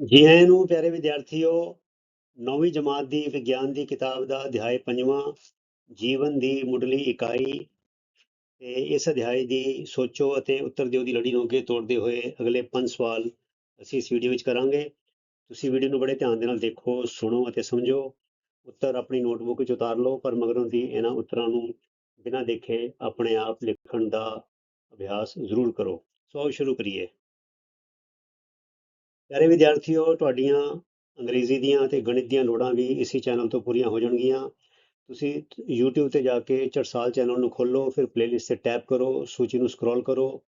ਜੀ ਆਇਆਂ ਨੂੰ ਪਿਆਰੇ ਵਿਦਿਆਰਥੀਓ, ਨੌਵੀਂ ਜਮਾਤ ਦੀ ਵਿਗਿਆਨ ਦੀ ਕਿਤਾਬ ਦਾ ਅਧਿਆਇ ਪੰਜਵਾਂ, ਜੀਵਨ ਦੀ ਮੁੱਢਲੀ ਇਕਾਈ ਤੇ ਇਸ ਅਧਿਆਇ ਦੀ ਸੋਚੋ ਅਤੇ ਉੱਤਰ ਦਿਓ ਦੀ ਲੜੀ ਨੂੰ ਅੱਗੇ ਤੋੜਦੇ ਹੋਏ ਅਗਲੇ ਪੰਜ ਸਵਾਲ ਅਸੀਂ ਇਸ ਵੀਡੀਓ ਵਿੱਚ ਕਰਾਂਗੇ। ਤੁਸੀਂ ਵੀਡੀਓ ਨੂੰ ਬੜੇ ਧਿਆਨ ਦੇ ਨਾਲ ਦੇਖੋ, ਸੁਣੋ ਅਤੇ ਸਮਝੋ। ਉੱਤਰ ਆਪਣੀ ਨੋਟਬੁੱਕ ਵਿੱਚ ਉਤਾਰ ਲਓ, ਪਰ ਮਗਰੋਂ ਦੀ ਇਹਨਾਂ ਉੱਤਰਾਂ ਨੂੰ ਬਿਨਾਂ ਦੇਖੇ ਆਪਣੇ ਆਪ ਲਿਖਣ ਦਾ ਅਭਿਆਸ ਜ਼ਰੂਰ ਕਰੋ। ਸੋ ਸ਼ੁਰੂ ਕਰੀਏ। ਪਿਆਰੇ ਵਿਦਿਆਰਥੀਓ, ਤੁਹਾਡੀਆਂ ਅੰਗਰੇਜ਼ੀ ਦੀਆਂ ਅਤੇ ਗਣਿਤ ਦੀਆਂ ਲੋੜਾਂ ਵੀ ਇਸੇ ਚੈਨਲ ਤੋਂ ਪੂਰੀਆਂ ਹੋ ਜਾਣਗੀਆਂ। ਤੁਸੀਂ YouTube ਤੇ ਜਾ ਕੇ ਚੜਸਾਲ ਚੈਨਲ ਨੂੰ ਖੋਲੋ, ਫਿਰ ਪਲੇਲਿਸਟ ਤੇ ਟੈਪ ਕਰੋ, ਸੂਚੀ ਨੂੰ ਸਕਰੋਲ ਕਰੋ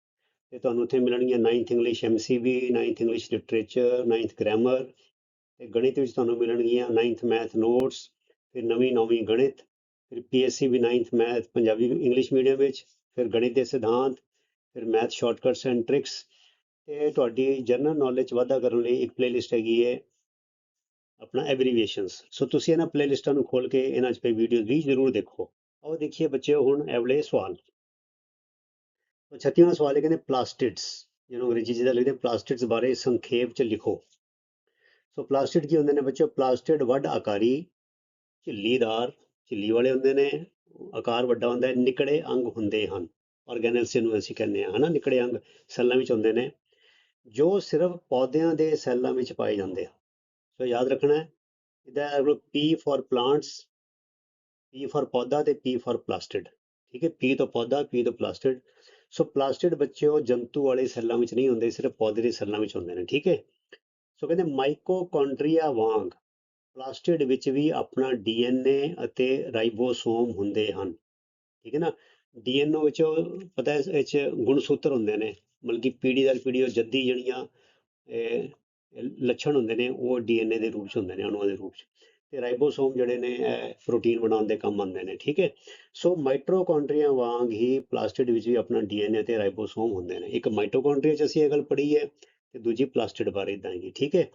ਤੇ ਤੁਹਾਨੂੰ ਉੱਥੇ ਮਿਲਣਗੀਆਂ 9th English MCB 9th English literature 9th grammar ਤੇ ਗਣਿਤ ਵਿੱਚ ਤੁਹਾਨੂੰ ਮਿਲਣਗੀਆਂ 9th ਮੈਥ ਨੋਟਸ ਫਿਰ ਨਵੀਂ ਨੌਵੀਂ ਗਣਿਤ, ਫਿਰ PSC ਵੀ 9th math Punjabi English medium ਵਿੱਚ, ਫਿਰ ਗਣਿਤ ਦੇ ਸਿਧਾਂਤ, ਫਿਰ ਮੈਥ ਸ਼ਾਰਟਕਟਸ ਐਂਡ ਟ੍ਰਿਕਸ ਤੇ ਤੁਹਾਡੀ ਜਨਰਲ ਨੌਲੇਜ ਵਾਧਾ ਕਰਨ ਲਈ ਇੱਕ ਪਲੇਲਿਸਟ ਹੈਗੀ ਹੈ ਆਪਣਾ ਐਬਰੀਵੀਏਸ਼ਨਸ ਸੋ ਤੁਸੀਂ ਇਹਨਾਂ ਪਲੇਲਿਸਟਾਂ ਨੂੰ ਖੋਲ ਕੇ ਇਹਨਾਂ 'ਚ ਪਈ ਵੀਡੀਓਜ਼ ਵੀ ਜ਼ਰੂਰ ਦੇਖੋ। ਆਓ ਦੇਖੀਏ ਬੱਚਿਓ ਹੁਣ ਇਹ ਸਵਾਲ। ਤੋ 36ਵਾਂ ਸਵਾਲ ਹੈ ਕਹਿੰਦੇ ਪਲਾਸਟਿਡਸ ਜਿਹਨੂੰ ਅੰਗਰੇਜ਼ੀ ਜਿਹਦਾ ਲਿਖਦੇ ਪਲਾਸਟਿਡਸ ਬਾਰੇ ਸੰਖੇਪ 'ਚ ਲਿਖੋ। ਸੋ ਪਲਾਸਟਿਡ ਕੀ ਹੁੰਦੇ ਨੇ ਬੱਚਿਓ? ਪਲਾਸਟਿਡ ਵੱਡ ਆਕਾਰੀ, ਝਿੱਲੀਦਾਰ, ਝਿੱਲੀ ਵਾਲੇ ਹੁੰਦੇ ਨੇ, ਆਕਾਰ ਵੱਡਾ ਹੁੰਦਾ ਹੈ, ਨਿਕੜੇ ਅੰਗ ਹੁੰਦੇ ਹਨ। ਆਰਗੈਨਲਸ ਨੂੰ ਅਸੀਂ ਕਹਿੰਦੇ ਹਾਂ ਹਨਾ? ਨਿਕੜੇ ਅੰਗ, ਸੈੱਲਾਂ ਵਿੱਚ ਹੁੰਦੇ ਨੇ। ਜੋ ਸਿਰਫ ਪੌਦਿਆਂ ਦੇ ਸੈੱਲਾਂ ਵਿੱਚ ਪਾਏ ਜਾਂਦੇ ਆ ਸੋ ਯਾਦ ਰੱਖਣਾ ਹੈ, ਇਹਦਾ P for plants P for ਪੌਦਾ ਤੇ ਪੀ ਫॉर ਪਲਾਸਟਿਡ ਠੀਕ ਹੈ? ਪੀ ਤੋਂ ਪੌਦਾ ਪੀ ਤੋਂ ਪਲਾਸਟਿਡ ਸੋ ਪਲਾਸਟਿਡ ਬੱਚਿਓ ਜੰਤੂ ਵਾਲੇ ਸੈੱਲਾਂ ਵਿੱਚ ਨਹੀਂ ਹੁੰਦੇ, ਸਿਰਫ ਪੌਦੇ ਦੇ ਸੈੱਲਾਂ ਵਿੱਚ ਹੁੰਦੇ ਨੇ, ਠੀਕ ਹੈ? ਸੋ ਕਹਿੰਦੇ ਮਾਈਕੋਕੌਂਡਰੀਆ ਵਾਂਗ ਪਲਾਸਟਿਡ ਵਿੱਚ ਵੀ ਆਪਣਾ ਡੀਐਨਏ ਅਤੇ ਰਾਈਬੋਸੋਮ ਹੁੰਦੇ ਹਨ, ਠੀਕ ਹੈ ਨਾ? ਡੀਐਨਏ ਵਿੱਚ ਪਤਾ ਹੈ ਇਹ ਚ ਗੁਣਸੂਤਰ ਹੁੰਦੇ ਨੇ। ਮਤਲਬ ਕਿ ਪੀੜੀ ਦਰ ਪੀੜੀ ਉਹ ਜੱਦੀ ਜਿਹੜੀਆਂ ਇਹ, ਲੱਛਣ ਹੁੰਦੇ ਨੇ ਉਹ ਡੀਐਨਏ ਦੇ ਰੂਪ ਚ ਹੁੰਦੇ ਨੇ ਅਣੂਆਂ ਦੇ ਰੂਪ ਚ। ਤੇ ਰਾਈਬੋਸੋਮ ਜਿਹੜੇ ਨੇ ਇਹ ਪ੍ਰੋਟੀਨ ਬਣਾਉਣ ਦੇ ਕੰਮ ਆਉਂਦੇ ਨੇ ਠੀਕ ਹੈ? ਸੋ ਮਾਈਟੋਕੌਂਡਰੀਆ ਵਾਂਗ ਹੀ ਪਲਾਸਟਿਡ ਵਿੱਚ ਵੀ ਆਪਣਾ ਡੀਐਨਏ ਤੇ ਰਾਈਬੋਸੋਮ ਹੁੰਦੇ ਨੇ। ਇੱਕ ਮਾਈਟੋਕੌਂਡਰੀਆ ਚ ਅਸੀਂ ਇਹ ਗੱਲ ਪੜ੍ਹੀ ਹੈ ਤੇ ਦੂਜੀ ਪਲਾਸਟਿਡ ਬਾਰੇ ਇਦਾਂ ਹੀ ਠੀਕ ਹੈ?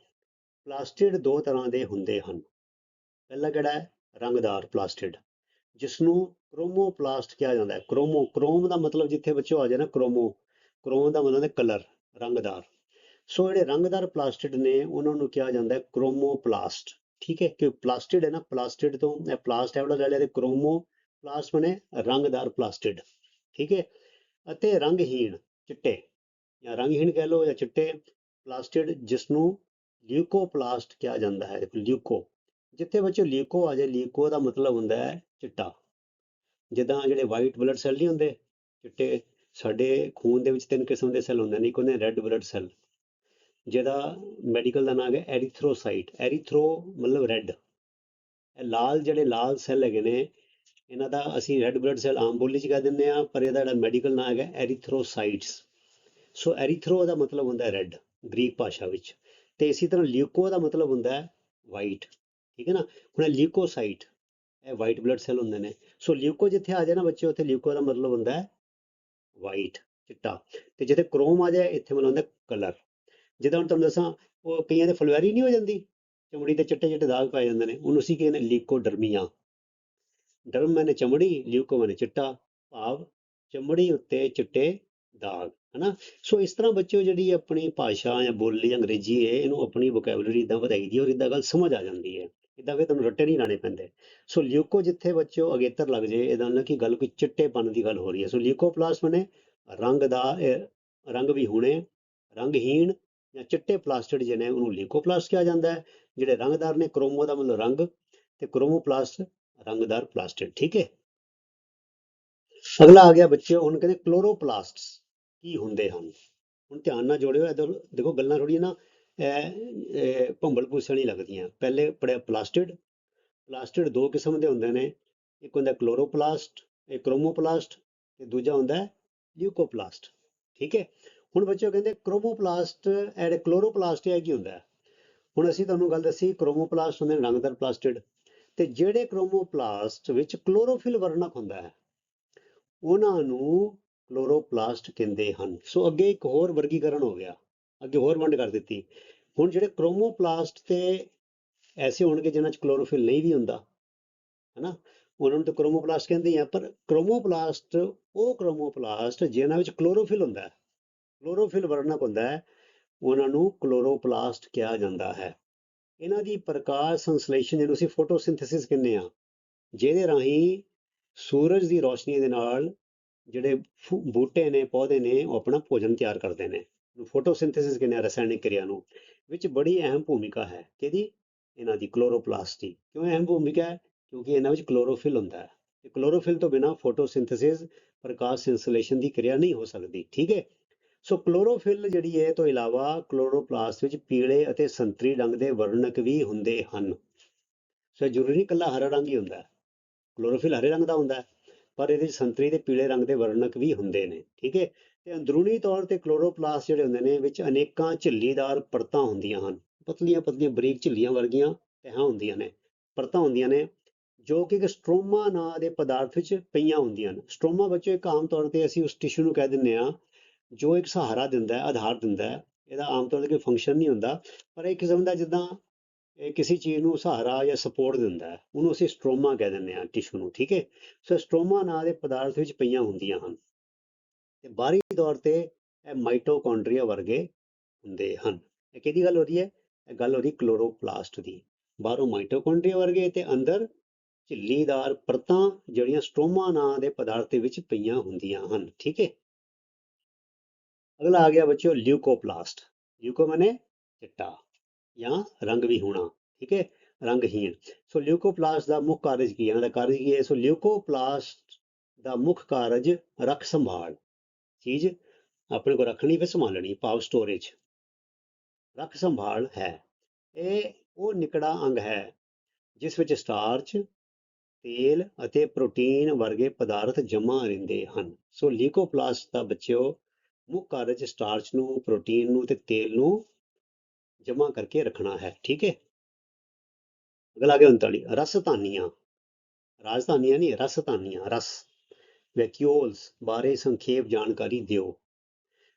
ਪਲਾਸਟਿਡ ਦੋ ਤਰ੍ਹਾਂ ਦੇ ਹੁੰਦੇ ਹਨ। ਪਹਿਲਾ ਕਿਹੜਾ ਹੈ? ਰੰਗਦਾਰ ਪਲਾਸਟਿਡ ਜਿਸ ਨੂੰ ਕ੍ਰੋਮੋਪਲਾਸਟ ਕਿਹਾ ਜਾਂਦਾ ਹੈ। ਕ੍ਰੋਮੋ ਕ੍ਰੋਮ ਦਾ ਮਤਲਬ ਜਿੱਥੇ ਬੱਚੋ ਆ ਜਾਏ ਨਾ ਕ੍ਰੋਮੋ ਕ੍ਰੋਮ ਦਾ ਮਤਲਬ ਹੈ ਕਲਰ ਰੰਗਦਾਰ। ਸੋ ਜਿਹੜੇ ਰੰਗਦਾਰ ਪਲਾਸਟਿਡ ਨੇ, ਉਹਨਾਂ ਨੂੰ ਕਿਹਾ ਜਾਂਦਾ ਹੈ ਕ੍ਰੋਮੋਪਲਾਸਟ ਠੀਕ ਹੈ? ਕਿ ਪਲਾਸਟਿਡ ਹੈ ਨਾ ਪਲਾਸਟਿਡ ਤੋਂ ਇਹ ਪਲਾਸਟ ਹੈ ਵਾਲਾ ਲੈ ਲਿਆ ਤੇ ਕ੍ਰੋਮੋ ਪਲਾਸਟ ਬਣੇ, ਰੰਗਦਾਰ ਪਲਾਸਟਿਡ ਠੀਕ ਹੈ? ਅਤੇ ਰੰਗਹੀਣ, ਚਿੱਟੇ। ਜਾਂ ਰੰਗਹੀਣ ਕਹਿ ਲਓ ਜਾਂ ਚਿੱਟੇ ਪਲਾਸਟਿਡ ਜਿਸ ਨੂੰ ਲਿਊਕੋਪਲਾਸਟ ਕਿਹਾ ਜਾਂਦਾ ਹੈ। ਲਿਊਕੋ ਜਿੱਥੇ ਬੱਚੋ ਲਿਊਕੋ ਆ ਜਾਏ ਲਿਊਕੋ ਦਾ ਮਤਲਬ ਹੁੰਦਾ ਹੈ ਚਿੱਟਾ। ਜਿੱਦਾਂ ਜਿਹੜੇ ਵਾਈਟ ਬਲੱਡ ਸੈੱਲ ਨਹੀਂ ਹੁੰਦੇ, ਚਿੱਟੇ ਸਾਡੇ ਖੂਨ ਦੇ ਵਿੱਚ ਤਿੰਨ ਕਿਸਮ ਦੇ ਸੈੱਲ ਹੁੰਦੇ ਨੇ, ਇੱਕ ਹੁੰਦੇ ਰੈੱਡ ਬਲੱਡ ਸੈੱਲ ਜਿਹਦਾ ਮੈਡੀਕਲ ਦਾ ਨਾਮ ਹੈ ਐਰੀਥਰੋਸਾਈਟ ਐਰੀਥਰੋ ਮਤਲਬ ਰੈੱਡ ਇਹ ਲਾਲ ਜਿਹੜੇ ਲਾਲ ਸੈੱਲ ਹੈਗੇ ਨੇ, ਇਹਨਾਂ ਦਾ ਅਸੀਂ ਰੈੱਡ ਬਲੱਡ ਸੈੱਲ ਆਮ ਬੋਲੀ ਚ ਕਹਿ ਦਿੰਦੇ ਆ ਪਰ ਇਹਦਾ ਜਿਹੜਾ ਮੈਡੀਕਲ ਨਾਮ ਹੈਗਾ ਐਰੀਥਰੋਸਾਈਟਸ ਸੋ ਐਰੀਥਰੋ ਦਾ ਮਤਲਬ ਹੁੰਦਾ ਹੈ ਰੈੱਡ ਗ੍ਰੀਕ ਭਾਸ਼ਾ ਵਿੱਚ, ਤੇ ਇਸੇ ਤਰ੍ਹਾਂ ਲਿਊਕੋ ਦਾ ਮਤਲਬ ਹੁੰਦਾ ਹੈ ਵਾਈਟ ਠੀਕ ਹੈ ਨਾ, ਹੁਣ ਲਿਊਕੋਸਾਈਟ ਇਹ ਵਾਈਟ ਬਲੱਡ ਸੈੱਲ ਹੁੰਦੇ ਨੇ, ਸੋ ਲਿਊਕੋ ਜਿੱਥੇ ਆ ਜਾਏ ਨਾ ਬੱਚੇ, ਉੱਥੇ ਲਿਊਕੋ ਦਾ ਮਤਲਬ ਹੁੰਦਾ ਹੈ ਵਾਈਟ ਚਿੱਟਾ। ਤੇ ਜਿੱਥੇ ਕ੍ਰੋਮ ਆ ਜਾਏ, ਇੱਥੇ ਮਤਲਬ ਹੁੰਦਾ ਕਲਰ ਜਿੱਦਾਂ ਹੁਣ ਤੁਹਾਨੂੰ ਦੱਸਾਂ, ਉਹ ਕਈਆਂ ਦੇ ਫਲਵੈਰੀ ਨਹੀਂ ਹੋ ਜਾਂਦੀ, ਚਮੜੀ ਤੇ ਚਿੱਟੇ ਚਿੱਟੇ ਦਾਗ ਪੈ ਜਾਂਦੇ ਨੇ। ਉਹਨੂੰ ਅਸੀਂ ਕਹਿੰਦੇ ਲਿਊਕੋਡਰਮੀਆ ਡਰਮ ਮੈਨੇ ਚਮੜੀ, ਲਿਊਕੋ ਮੈਨੇ ਚਿੱਟਾ, ਭਾਵ ਚਮੜੀ ਉੱਤੇ ਚਿੱਟੇ ਦਾਗ, ਹਨਾ? ਸੋ ਇਸ ਤਰ੍ਹਾਂ ਬੱਚਿਓ ਜਿਹੜੀ ਆਪਣੀ ਭਾਸ਼ਾ ਜਾਂ ਬੋਲੀ ਅੰਗਰੇਜ਼ੀ ਹੈ ਇਹਨੂੰ ਆਪਣੀ ਵੋਕੈਬਲਰੀ ਇਦਾਂ ਵਧਾਈ ਦੀ ਔਰ ਇਦਾਂ ਗੱਲ ਸਮਝ ਆ ਜਾਂਦੀ ਹੈ। ਇਦਾਂ ਫਿਰ ਤੁਹਾਨੂੰ ਰੱਟੇ ਨਹੀਂ ਲਾਣੇ ਪੈਂਦੇ। ਸੋ ਲਿਊਕੋ ਜਿੱਥੇ ਬੱਚਿਓ ਅਗੇਤਰ ਲੱਗ ਜੇ ਇਹਦਾ ਨਾ ਕਿ ਗੱਲ ਕੋਈ ਚਿੱਟੇਪਨ ਦੀ ਗੱਲ ਹੋ ਰਹੀ ਹੈ। ਸੋ ਲਿਊਕੋਪਲਾਸਟ ਬਣੇ, ਰੰਗ ਦਾ ਰੰਗ ਵੀ ਹੁਣੇ, ਰੰਗਹੀਣ ਜਾਂ ਚਿੱਟੇ ਪਲਾਸਟਿਡ ਜਿਹਨੇ ਉਹਨੂੰ ਲਿਊਕੋਪਲਾਸਟ ਕਿਹਾ ਜਾਂਦਾ ਹੈ। ਜਿਹੜੇ ਰੰਗਦਾਰ ਨੇ, ਕ੍ਰੋਮੋ ਦਾ ਮਤਲਬ ਰੰਗ ਤੇ ਕ੍ਰੋਮੋਪਲਾਸਟ ਰੰਗਦਾਰ ਪਲਾਸਟਿਡ, ਠੀਕ ਹੈ? ਅਗਲਾ ਆ ਗਿਆ ਬੱਚਿਓ, ਹੁਣ ਕਹਿੰਦੇ ਕਲੋਰੋਪਲਾਸਟਸ ਕੀ ਹੁੰਦੇ ਹਨ? ਹੁਣ ਧਿਆਨ ਨਾਲ ਜੋੜਿਓ, ਇਧਰ ਦੇਖੋ ਗੱਲਾਂ ਥੋੜੀਆਂ ਨਾ ਇਹ ਭੰਬਲ ਭੂਸਣ ਹੀ ਲੱਗਦੀਆਂ। ਪਹਿਲੇ ਪੜਿਆ ਪਲਾਸਟਿਡ ਪਲਾਸਟਿਡ ਦੋ ਕਿਸਮ ਦੇ ਹੁੰਦੇ ਨੇ। ਇੱਕ ਹੁੰਦਾ ਕਲੋਰੋਪਲਾਸਟ, ਇਹ ਕ੍ਰੋਮੋਪਲਾਸਟ ਤੇ ਦੂਜਾ ਹੁੰਦਾ ਹੈ ਲਿਊਕੋਪਲਾਸਟ। ਠੀਕ ਹੈ ਹੁਣ ਬੱਚਿਓ ਕਹਿੰਦੇ ਕ੍ਰੋਮੋਪਲਾਸਟ ਐਡ ਕਲੋਰੋਪਲਾਸਟ ਇਹ ਕੀ ਹੁੰਦਾ? ਹੁਣ ਅਸੀਂ ਤੁਹਾਨੂੰ ਗੱਲ ਦੱਸੀ ਕ੍ਰੋਮੋਪਲਾਸਟ ਹੁੰਦੇ ਨੇ, ਰੰਗਦਾਰ ਪਲਾਸਟਿਡ। ਤੇ ਜਿਹੜੇ ਕ੍ਰੋਮੋਪਲਾਸਟ ਵਿੱਚ ਕਲੋਰੋਫਿਲ ਵਰਣਕ ਹੁੰਦਾ ਹੈ, ਉਹਨਾਂ ਨੂੰ ਕਲੋਰੋਪਲਾਸਟ ਕਹਿੰਦੇ ਹਨ। ਸੋ ਅੱਗੇ ਇੱਕ ਹੋਰ ਵਰਗੀਕਰਨ ਹੋ ਗਿਆ। ਅੱਗੇ ਹੋਰ ਵੰਡ ਕਰ ਦਿੱਤੀ। ਹੁਣ ਜਿਹੜੇ ਕ੍ਰੋਮੋਪਲਾਸਟ ਤੇ ਐਸੇ ਹੋਣਗੇ ਜਿਨ੍ਹਾਂ 'ਚ ਕਲੋਰੋਫਿਲ ਨਹੀਂ ਵੀ ਹੁੰਦਾ, ਹਨਾ? ਉਹਨਾਂ ਨੂੰ ਤਾਂ ਕ੍ਰੋਮੋਪਲਾਸਟ ਕਹਿੰਦੇ ਆ, ਪਰ ਕ੍ਰੋਮੋਪਲਾਸਟ ਉਹ ਕ੍ਰੋਮੋਪਲਾਸਟ ਜਿਨ੍ਹਾਂ ਵਿੱਚ ਕਲੋਰੋਫਿਲ ਹੁੰਦਾ ਹੈ ਕਲੋਰੋਫਿਲ ਵਰਣਕ ਹੁੰਦਾ ਹੈ, ਉਹਨਾਂ ਨੂੰ ਕਲੋਰੋਪਲਾਸਟ ਕਿਹਾ ਜਾਂਦਾ ਹੈ। ਇਹਨਾਂ ਦੀ ਪ੍ਰਕਾਸ਼ ਸੰਸਲੇਸ਼ਨ ਜਿਹਨੂੰ ਅਸੀਂ ਫੋਟੋਸਿੰਥੇਸਿਸ ਕਹਿੰਦੇ ਆ ਜਿਹਦੇ ਰਾਹੀਂ ਸੂਰਜ ਦੀ ਰੋਸ਼ਨੀ ਦੇ ਨਾਲ ਜਿਹੜੇ ਫੁ- ਬੂਟੇ ਨੇ, ਪੌਦੇ ਨੇ, ਉਹ ਆਪਣਾ ਭੋਜਨ ਤਿਆਰ ਕਰਦੇ ਨੇ। ਫੋਟੋਸਿੰਥੇਸਿਸ ਕਹਿੰਦੇ ਆ ਰਸਾਇਣਿਕ ਕਿਰਿਆ ਨੂੰ, ਵਿੱਚ ਬੜੀ ਅਹਿਮ ਭੂਮਿਕਾ ਹੈ। ਕਿਹਦੀ? ਇਹਨਾਂ ਦੀ ਕਲੋਰੋਪਲਾਸਟ। ਦੀ ਕਿਉਂ ਅਹਿਮ ਭੂਮਿਕਾ ਹੈ? ਕਿਉਂਕਿ ਇਹਨਾਂ ਵਿੱਚ ਕਲੋਰੋਫਿਲ ਹੁੰਦਾ ਹੈ। ਤੇ ਕਲੋਰੋਫਿਲ ਤੋਂ ਬਿਨਾ ਫੋਟੋਸਿੰਥੇਸਿਸ ਪ੍ਰਕਾਸ਼ ਸੰਸਲੇਸ਼ਨ ਦੀ ਕਿਰਿਆ ਨਹੀਂ ਹੋ ਸਕਦੀ। ਠੀਕ ਹੈ? ਸੋ ਕਲੋਰੋਫਿਲ ਜਿਹੜੀ ਹੈ ਤੋਂ ਇਲਾਵਾ ਕਲੋਰੋਪਲਾਸਟ ਵਿੱਚ ਪੀਲੇ ਅਤੇ ਸੰਤਰੀ ਰੰਗ ਦੇ ਵਰਣਕ ਵੀ ਹੁੰਦੇ ਹਨ। ਸੋ ਜ਼ਰੂਰੀ ਨਹੀਂ ਇਕੱਲਾ ਹਰਾ ਰੰਗ ਹੀ ਹੁੰਦਾ। ਕਲੋਰੋਫਿਲ ਹਰੇ ਰੰਗ ਦਾ ਹੁੰਦਾ ਹੈ, ਪਰ ਇਹਦੇ ਵਿੱਚ ਸੰਤਰੀ ਤੇ ਪੀਲੇ ਰੰਗ ਦੇ ਵਰਣਕ ਵੀ ਹੁੰਦੇ ਨੇ। ਠੀਕ ਹੈ? ਤੇ ਅੰਦਰੂਨੀ ਤੌਰ ਤੇ ਕਲੋਰੋਪਲਾਸਟ ਜਿਹੜੇ ਹੁੰਦੇ ਨੇ, ਵਿੱਚ ਅਨੇਕਾਂ ਝਿੱਲੀਦਾਰ ਪਰਤਾਂ ਹੁੰਦੀਆਂ ਹਨ। ਪਤਲੀਆਂ ਪਤਲੀਆਂ, ਬਰੀਕ ਝਿੱਲੀਆਂ ਵਰਗੀਆਂ ਤਹਾਂ ਹੁੰਦੀਆਂ ਨੇ, ਪਰਤਾਂ ਹੁੰਦੀਆਂ ਨੇ, ਜੋ ਕਿ ਇੱਕ ਸਟ੍ਰੋਮਾ ਨਾਂ ਦੇ ਪਦਾਰਥ ਵਿੱਚ ਪਈਆਂ ਹੁੰਦੀਆਂ ਹਨ ਸਟ੍ਰੋਮਾ ਬੱਚੋ, ਇੱਕ ਆਮ ਤੌਰ ਤੇ ਅਸੀਂ ਉਸ ਟਿਸ਼ੂ ਨੂੰ ਕਹਿ ਦਿੰਦੇ ਆ ਜੋ ਇੱਕ ਸਹਾਰਾ ਦਿੰਦਾ ਹੈ, ਆਧਾਰ ਦਿੰਦਾ ਹੈ। ਇਹਦਾ ਆਮ ਤੌਰ ਤੇ ਕੋਈ ਫੰਕਸ਼ਨ ਨਹੀਂ ਹੁੰਦਾ, ਪਰ ਇਹ ਕਿਸਮ ਦਾ ਜਿੱਦਾਂ ਇਹ ਕਿਸੇ ਚੀਜ਼ ਨੂੰ ਸਹਾਰਾ ਜਾਂ ਸਪੋਰਟ ਦਿੰਦਾ ਹੈ, ਉਹਨੂੰ ਅਸੀਂ ਸਟ੍ਰੋਮਾ ਕਹਿ ਦਿੰਦੇ ਆ ਟਿਸ਼ੂ ਨੂੰ, ਠੀਕ ਹੈ? ਸੋ ਸਟ੍ਰੋਮਾ ਨਾਂ ਦੇ ਪਦਾਰਥ ਵਿੱਚ ਪਈਆਂ ਹੁੰਦੀਆਂ ਹਨ। ਤੇ ਬਾਹਰੀ ਤੌਰ ਤੇ ਇਹ ਮਾਈਟੋਕੌਂਡਰੀਆ ਵਰਗੇ ਹੁੰਦੇ ਹਨ। ਇਹ ਕਿਹਦੀ ਗੱਲ ਹੋ ਰਹੀ ਹੈ? ਇਹ ਗੱਲ ਹੋ ਰਹੀ ਕਲੋਰੋਪਲਾਸਟ ਦੀ। ਬਾਹਰੋਂ ਮਾਈਟੋਕੌਂਡਰੀਆ ਵਰਗੇ ਤੇ ਅੰਦਰ ਝਿੱਲੀਦਾਰ ਪਰਤਾਂ ਜਿਹੜੀਆਂ ਸਟ੍ਰੋਮਾ ਨਾਂ ਦੇ ਪਦਾਰਥ ਵਿੱਚ ਪਈਆਂ ਹੁੰਦੀਆਂ ਹਨ। ਠੀਕ ਹੈ? ਅਗਲਾ ਆ ਗਿਆ ਬੱਚਿਓ ਲਿਊਕੋਪਲਾਸਟ ਲਿਊਕੋ ਮਾਨੇ ਚਿੱਟਾ ਜਾਂ ਰੰਗ ਵੀ ਹੋਣਾ। ਠੀਕ ਹੈ? ਰੰਗਹੀਣ। ਸੋ ਲਿਊਕੋਪਲਾਸਟ ਦਾ ਮੁੱਖ ਕਾਰਜ ਕੀ ਹੈ? ਇਹਨਾਂ ਦਾ ਕਾਰਜ ਕੀ ਹੈ? ਸੋ ਲਿਊਕੋਪਲਾਸਟ ਦਾ ਮੁੱਖ ਕਾਰਜ ਰੱਖ ਸੰਭਾਲ। ਚੀਜ਼ ਆਪਣੇ ਕੋਲ ਰੱਖਣੀ ਤੇ ਸੰਭਾਲਣੀ, ਭਾਵ ਸਟੋਰੇਜ ਰੱਖ ਸੰਭਾਲ ਹੈ। ਇਹ ਉਹ ਨਿਕੜਾ ਅੰਗ ਹੈ, ਜਿਸ ਵਿੱਚ ਸਟਾਰਚ ਤੇਲ ਅਤੇ ਪ੍ਰੋਟੀਨ ਵਰਗੇ ਪਦਾਰਥ ਜਮ੍ਹਾਂ ਰਹਿੰਦੇ ਹਨ। ਸੋ ਲੀਕੋਪਲਾਸਟ ਦਾ ਬੱਚਿਓ, ਮੁੱਖ ਕਾਰਜ ਸਟਾਰਚ ਨੂੰ ਪ੍ਰੋਟੀਨ ਨੂੰ ਤੇ ਤੇਲ ਨੂੰ ਜਮ੍ਹਾਂ ਕਰਕੇ ਰੱਖਣਾ ਹੈ, ਠੀਕ ਹੈ? ਅਗਲਾ ਆ ਗਿਆ 39 ਰਸਧਾਨੀਆਂ। ਰਾਜਧਾਨੀਆਂ ਨਹੀਂ, ਰਸਧਾਨੀਆਂ, ਰਸ। ਵੈਕਿਊਲਸ ਬਾਰੇ ਸੰਖੇਪ ਜਾਣਕਾਰੀ ਦਿਓ।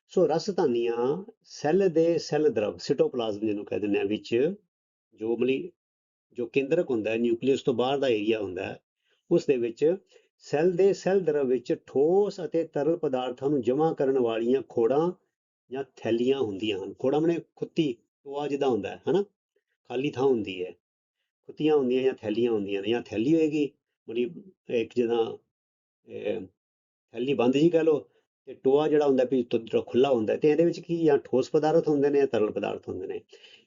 ਸੋ ਰਸਧਾਨੀਆਂ ਸੈੱਲ ਦੇ ਸੈੱਲ ਦਰਵ ਸਿਟੋਪਲਾਜ਼ਮ ਜਿਹਨੂੰ ਕਹਿ ਦਿੰਦੇ ਆ, ਵਿੱਚ ਜੋ ਮਲੀ, ਜੋ ਕੇਂਦਰਕ ਹੁੰਦਾ ਹੈ, ਨਿਊਕਲੀਅਸ ਤੋਂ ਬਾਹਰ ਦਾ ਏਰੀਆ ਹੁੰਦਾ ਹੈ, ਉਸ ਦੇ ਵਿੱਚ ਸੈੱਲ ਦੇ ਸੈੱਲ ਦਰਵ ਵਿੱਚ ਠੋਸ ਅਤੇ ਤਰਲ ਪਦਾਰਥਾਂ ਨੂੰ ਜਮ੍ਹਾਂ ਕਰਨ ਵਾਲੀਆਂ ਖੋੜਾਂ ਜਾਂ ਥੈਲੀਆਂ ਹੁੰਦੀਆਂ ਹਨ। ਖੋੜਾਂ ਮਨੇ ਖੁੱਤੀ, ਟੋਆ ਜਿੱਦਾਂ ਹੁੰਦਾ ਹੈ, ਹਨਾ? ਖਾਲੀ ਥਾਂ ਹੁੰਦੀ ਹੈ। ਖੁੱਤੀਆਂ ਹੁੰਦੀਆਂ ਜਾਂ ਥੈਲੀਆਂ ਹੁੰਦੀਆਂ ਨੇ, ਜਾਂ ਥੈਲੀ ਹੋਏਗੀ ਮਤਲਬ ਇੱਕ ਜਿੱਦਾਂ ਥੈਲੀ ਬੰਦ ਜੀ ਕਹ ਲਓ ਤੇ ਟੋਆ ਜਿਹੜਾ ਹੁੰਦਾ ਵੀ ਤੋਂ ਜਿਹੜਾ ਖੁੱਲਾ ਹੁੰਦਾ ਹੈ ਤੇ ਇਹਦੇ ਵਿੱਚ ਕੀ ਜਾਂ ਠੋਸ ਪਦਾਰਥ ਹੁੰਦੇ ਨੇ ਜਾਂ ਤਰਲ ਪਦਾਰਥ ਹੁੰਦੇ ਨੇ।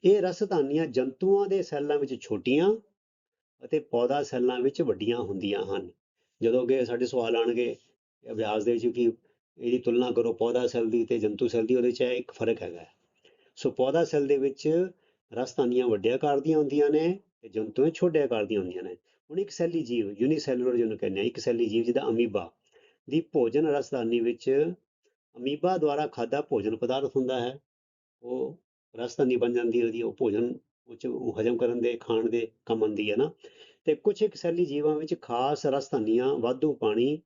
ਇਹ ਰਸਧਾਨੀਆਂ ਜੰਤੂਆਂ ਦੇ ਸੈੱਲਾਂ ਵਿੱਚ ਛੋਟੀਆਂ ਅਤੇ ਪੌਦਾ ਸੈੱਲਾਂ ਵਿੱਚ ਵੱਡੀਆਂ ਹੁੰਦੀਆਂ ਹਨ। ਜਦੋਂ ਕਿ ਸਾਡੇ ਸਵਾਲ ਆਣਗੇ ਅਭਿਆਸ ਦੇ ਵਿੱਚ ਕਿ ਇਹਦੀ ਤੁਲਨਾ ਕਰੋ ਪੌਦਾ ਸੈੱਲ ਦੀ ਤੇ ਜੰਤੂ ਸੈੱਲ ਦੀ, ਉਹਦੇ 'ਚ ਇਹ ਇੱਕ ਫ਼ਰਕ ਹੈਗਾ। ਸੋ ਪੌਦਾ ਸੈੱਲ ਦੇ ਵਿੱਚ ਰਸਧਾਨੀਆਂ ਵੱਡੇ ਆਕਾਰ ਦੀਆਂ ਹੁੰਦੀਆਂ ਨੇ ਤੇ ਜੰਤੂਆਂ ਛੋਟੇ ਆਕਾਰ ਦੀਆਂ ਹੁੰਦੀਆਂ ਨੇ। ਹੁਣ ਇੱਕ ਸੈਲੀ ਜੀਵ, ਯੂਨੀਸੈਲੂਲਰ ਜਿਹਨੂੰ ਕਹਿੰਦੇ ਆ ਇੱਕ ਸੈਲੀ ਜੀਵ ਜਿਹਦਾ ਅਮੀਬਾ ਦੀ ਭੋਜਨ ਰਸਧਾਨੀ ਵਿੱਚ ਅਮੀਬਾ ਦੁਆਰਾ ਖਾਦਾ ਭੋਜਨ ਪਦਾਰਥ ਹੁੰਦਾ ਹੈ। ਉਹ ਰਸਧਾਨੀ ਬਣ ਜਾਂਦੀ ਉਹਦੀ ਉਹ ਭੋਜਨ ਉਹ ਹਜਮ ਕਰਨ ਦੇ, ਖਾਣ ਦੇ ਕੰਮ ਆਉਂਦੀ ਹੈ ਨਾ। ਤੇ ਕੁਝ ਇੱਕ ਸੈਲੀ ਜੀਵਾਂ ਵਿੱਚ ਖਾਸ ਰਸਧਾਨੀਆਂ ਵਾਧੂ ਪਾਣੀ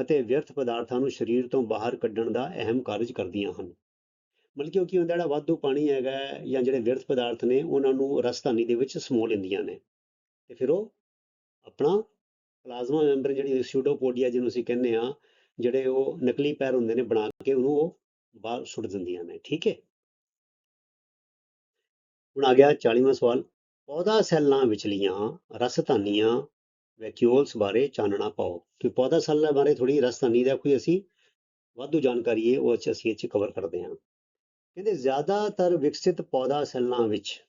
ਅਤੇ ਵਿਅਰਥ ਪਦਾਰਥਾਂ ਨੂੰ ਸਰੀਰ ਤੋਂ ਬਾਹਰ ਕੱਢਣ ਦਾ ਅਹਿਮ ਕਾਰਜ ਕਰਦੀਆਂ ਹਨ। ਮਤਲਬ ਕਿ ਉਹ ਕੀ ਹੁੰਦਾ, ਜਿਹੜਾ ਵਾਧੂ ਪਾਣੀ ਹੈਗਾ ਜਾਂ ਜਿਹੜੇ ਵਿਅਰਥ ਪਦਾਰਥ ਨੇ, ਉਹਨਾਂ ਨੂੰ ਰਸਧਾਨੀ ਦੇ ਵਿੱਚ ਸਮੋ ਲੈਂਦੀਆਂ ਨੇ। ਤੇ ਫਿਰ ਉਹ ਆਪਣਾ ਪਲਾਜ਼ਮਾ ਮੈਂਬਰ ਜਿਹੜੀ ਸਿਊਡੋਪੋਡੀਆ ਜਿਹਨੂੰ ਅਸੀਂ ਕਹਿੰਦੇ ਆ ਜਿਹੜੇ ਉਹ ਨਕਲੀ ਪੈਰ ਹੁੰਦੇ ਨੇ ਬਣਾ ਕੇ ਉਹਨੂੰ ਉਹ ਬਾਹਰ ਸੁੱਟ ਦਿੰਦੀਆਂ ਨੇ, ਠੀਕ ਹੈ? ਹੁਣ ਆ ਗਿਆ 40ਵਾਂ ਸਵਾਲ। ਪੌਦਾ ਸੈੱਲਾਂ ਵਿਚਲੀਆਂ ਰਸਧਾਨੀਆਂ ਵੈਕਿਊਲਸ ਬਾਰੇ ਚਾਨਣਾ ਪਾਓ। ਕਿ ਪੌਦਾ ਸੈੱਲਾਂ ਬਾਰੇ ਥੋੜੀ ਰਸਧਾਨੀ ਦਾ ਕੋਈ ਅਸੀਂ ਵਾਧੂ ਜਾਣਕਾਰੀ ਹੈ, ਉਹ ਅੱਛਾ ਅਸੀਂ ਇਹ 'ਚ ਕਵਰ ਕਰਦੇ ਹਾਂ। ਕਹਿੰਦੇ ਜ਼ਿਆਦਾਤਰ ਵਿਕਸਿਤ ਪੌਦਾ ਸੈੱਲਾਂ ਵਿੱਚ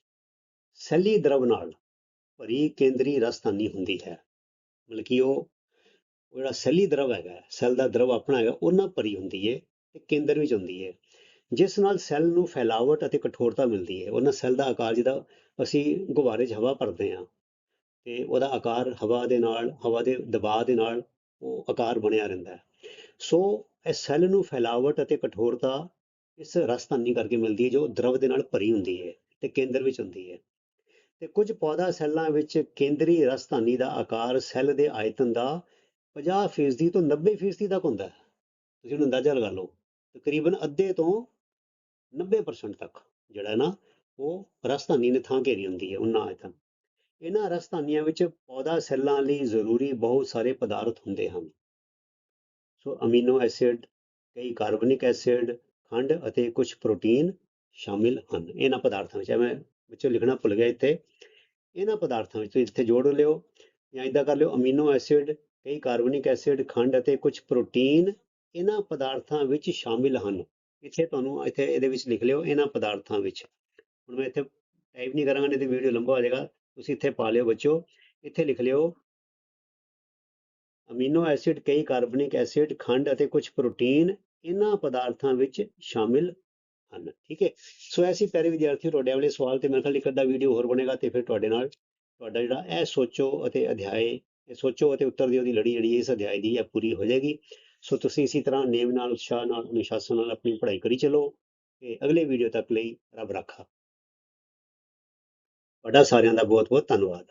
ਸੈਲੀ ਦਰਵ ਨਾਲ ਭਰੀ ਕੇਂਦਰੀ ਰਸਧਾਨੀ ਹੁੰਦੀ ਹੈ। ਮਤਲਬ ਕਿ ਉਹ ਜਿਹੜਾ ਸੈਲੀ ਦਰਵ ਹੈਗਾ, ਸੈੱਲ ਦਾ ਦਰਵ ਆਪਣਾ ਹੈਗਾ, ਉਹਨਾਂ ਭਰੀ ਹੁੰਦੀ ਹੈ ਤੇ ਕੇਂਦਰ ਵਿੱਚ ਹੁੰਦੀ ਹੈ ਜਿਸ ਨਾਲ ਸੈੱਲ ਨੂੰ ਫੈਲਾਵਟ ਅਤੇ ਕਠੋਰਤਾ ਮਿਲਦੀ ਹੈ ਉਹਨਾਂ ਸੈੱਲ ਦਾ ਆਕਾਰ ਜਿਹਦਾ ਅਸੀਂ ਗੁਬਾਰੇ 'ਚ ਹਵਾ ਭਰਦੇ ਹਾਂ ਤੇ ਉਹਦਾ ਆਕਾਰ ਹਵਾ ਦੇ ਨਾਲ, ਹਵਾ ਦੇ ਦਬਾਅ ਦੇ ਨਾਲ ਉਹ ਆਕਾਰ ਬਣਿਆ ਰਹਿੰਦਾ ਹੈ। ਸੋ ਇਹ ਸੈੱਲ ਨੂੰ ਫੈਲਾਵਟ ਅਤੇ ਕਠੋਰਤਾ ਇਸ ਰਸਧਾਨੀ ਕਰਕੇ ਮਿਲਦੀ ਹੈ ਜੋ ਦਰਵ ਦੇ ਨਾਲ ਭਰੀ ਹੁੰਦੀ ਹੈ ਤੇ ਕੇਂਦਰ ਵਿੱਚ ਹੁੰਦੀ ਹੈ ਤੇ ਕੁਝ ਪੌਦਾ ਸੈੱਲਾਂ ਵਿੱਚ ਕੇਂਦਰੀ ਰਸਧਾਨੀ ਦਾ ਆਕਾਰ ਸੈੱਲ ਦੇ ਆਇਤਨ ਦਾ 50% ਤੋਂ 90% ਤੱਕ ਹੁੰਦਾ ਹੈ। ਤੁਸੀਂ ਹੁਣ ਅੰਦਾਜ਼ਾ ਲਗਾ ਲਓ, ਤਕਰੀਬਨ ਅੱਧੇ ਤੋਂ 90% ਤੱਕ ਜਿਹੜਾ ਨਾ, ਉਹ ਰਸਧਾਨੀ ਨੇ ਥਾਂ ਘੇਰੀ ਹੁੰਦੀ ਹੈ ਉਹਨਾਂ ਆਇਤਨ। ਇਹਨਾਂ ਰਸਧਾਨੀਆਂ ਵਿੱਚ ਪੌਦਾ ਸੈੱਲਾਂ ਲਈ ਜ਼ਰੂਰੀ ਬਹੁਤ ਸਾਰੇ ਪਦਾਰਥ ਹੁੰਦੇ ਹਨ। ਸੋ ਅਮੀਨੋ ਐਸਿਡ, ਕਈ ਕਾਰਬਨਿਕ ਐਸਿਡ, ਖੰਡ ਅਤੇ ਕੁਝ ਪ੍ਰੋਟੀਨ ਸ਼ਾਮਿਲ ਹਨ। ਇਹਨਾਂ ਪਦਾਰਥਾਂ ਵਿੱਚ ਮੈਂ ਵਿੱਚੋਂ ਲਿਖਣਾ ਭੁੱਲ ਗਿਆ ਇੱਥੇ। ਇਹਨਾਂ ਪਦਾਰਥਾਂ ਵਿੱਚ ਤੁਸੀਂ ਇੱਥੇ ਜੋੜ ਲਿਓ ਜਾਂ ਇਦਾਂ ਕਰ ਲਿਓ, ਅਮੀਨੋ ਐਸਿਡ, ਕਈ ਕਾਰਬੋਨਿਕ ਐਸਿਡ, ਖੰਡ ਅਤੇ ਕੁਝ ਪ੍ਰੋਟੀਨ ਇਹਨਾਂ ਪਦਾਰਥਾਂ ਵਿੱਚ ਸ਼ਾਮਿਲ ਹਨ। ਇੱਥੇ ਤੁਹਾਨੂੰ ਇੱਥੇ ਇਹਦੇ ਵਿੱਚ ਲਿਖ ਲਿਓ ਇਹਨਾਂ ਪਦਾਰਥਾਂ ਵਿੱਚ। ਹੁਣ ਮੈਂ ਇੱਥੇ ਟਾਈਪ ਨਹੀਂ ਕਰਾਂਗਾ, ਨਹੀਂ ਤੇ ਵੀਡੀਓ ਲੰਬਾ ਹੋ ਜਾਏਗਾ। ਤੁਸੀਂ ਇੱਥੇ ਪਾ ਲਿਓ ਬੱਚੋ ਇੱਥੇ ਲਿਖ ਲਿਓ, ਅਮੀਨੋ ਐਸਿਡ, ਕਈ ਕਾਰਬਨਿਕ ਐਸਿਡ, ਖੰਡ ਅਤੇ ਕੁਝ ਪ੍ਰੋਟੀਨ ਇਹਨਾਂ ਪਦਾਰਥਾਂ ਵਿੱਚ ਸ਼ਾਮਿਲ ਹਨ। ਠੀਕ ਹੈ? ਸੋ ਐਸੀ ਪਿਆਰੇ ਵਿਦਿਆਰਥੀ ਤੁਹਾਡੇ ਵਾਲੇ ਸਵਾਲ ਤੇ ਮੇਰੇ ਖਿਆਲ ਇੱਕ ਅੱਧਾ ਵੀਡੀਓ ਹੋਰ ਬਣੇਗਾ ਤੇ ਫਿਰ ਤੁਹਾਡੇ ਨਾਲ ਤੁਹਾਡਾ ਜਿਹੜਾ ਇਹ ਸੋਚੋ ਅਤੇ ਅਧਿਆਏ, ਇਹ ਸੋਚੋ ਅਤੇ ਉੱਤਰ ਦਿਓ ਦੀ ਲੜੀ ਜਿਹੜੀ ਇਸ ਅਧਿਆਏ ਦੀ ਹੈ ਪੂਰੀ ਹੋ ਜਾਏਗੀ। ਸੋ ਤੁਸੀਂ ਇਸੇ ਤਰ੍ਹਾਂ ਨੇਮ ਨਾਲ, ਉਤਸ਼ਾਹ ਨਾਲ, ਅਨੁਸ਼ਾਸਨ ਨਾਲ ਆਪਣੀ ਪੜ੍ਹਾਈ ਕਰੀ ਚਲੋ ਤੇ ਅਗਲੇ ਵੀਡੀਓ ਤੱਕ ਲਈ ਰੱਬ ਰਾਖਾ। ਤੁਹਾਡਾ ਸਾਰਿਆਂ ਦਾ ਬਹੁਤ ਬਹੁਤ ਧੰਨਵਾਦ।